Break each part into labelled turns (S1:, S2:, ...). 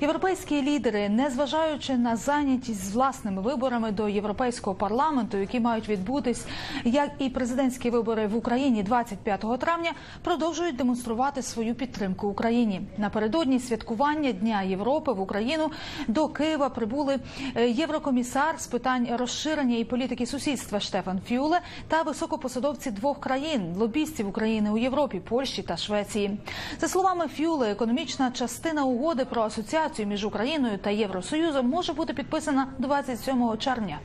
S1: Європейські лідери, незважаючи на зайнятість з власними виборами до європейського парламенту, які мають відбутись, як і президентські вибори в Україні 25 травня, продовжують демонструвати свою підтримку Україні. Напередодні святкування Дня Європи в Україну до Києва прибули е, єврокомісар з питань розширення і політики сусідства Штефан Фюле та високопосадовці двох країн лобістів України у Європі, Польщі та Швеції. За словами Фюле, економічна частина угоди про асоціацію між Україною та Євросоюзом може бути підписана 27 червня.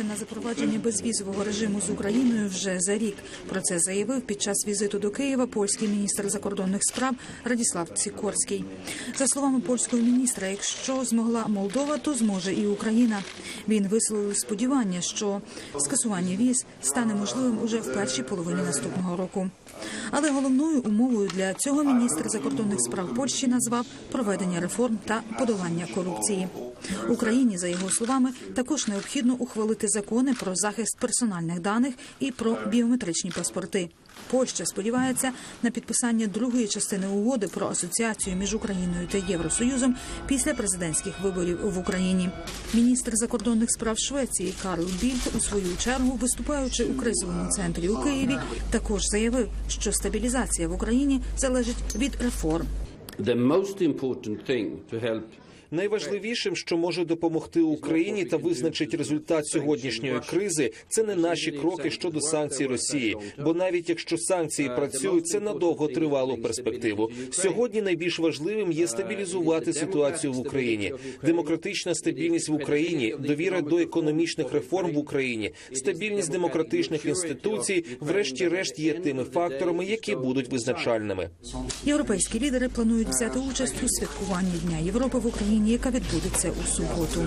S2: Це на запровадження безвізового режиму з Україною вже за рік. Про це заявив під час візиту до Києва польський міністр закордонних справ Радіслав Цікорський. За словами польського міністра, якщо змогла Молдова, то зможе і Україна. Він висловив сподівання, що скасування віз стане можливим уже в першій половині наступного року. Але головною умовою для цього міністр закордонних справ Польщі назвав проведення реформ та подолання корупції. Україні, за його словами, також необхідно ухвалити закони про захист персональних даних і про біометричні паспорти. Польща сподівається на підписання другої частини угоди про асоціацію між Україною та Євросоюзом після президентських виборів в Україні. Міністр закордонних справ Швеції Карл Більд у свою чергу, виступаючи у кризовому центрі у Києві, також заявив, що стабілізація в Україні залежить від реформ.
S3: The most important thing to help
S4: Найважливішим, що може допомогти Україні та визначить результат сьогоднішньої кризи, це не наші кроки щодо санкцій Росії. Бо навіть якщо санкції працюють, це на довготривалу перспективу. Сьогодні найбільш важливим є стабілізувати ситуацію в Україні, демократична стабільність в Україні, довіра до економічних реформ в Україні, стабільність демократичних інституцій, врешті-решт, є тими факторами, які будуть визначальними.
S2: Європейські лідери планують взяти участь у святкуванні Дня Європи в Україні, яка відбудеться у суботу.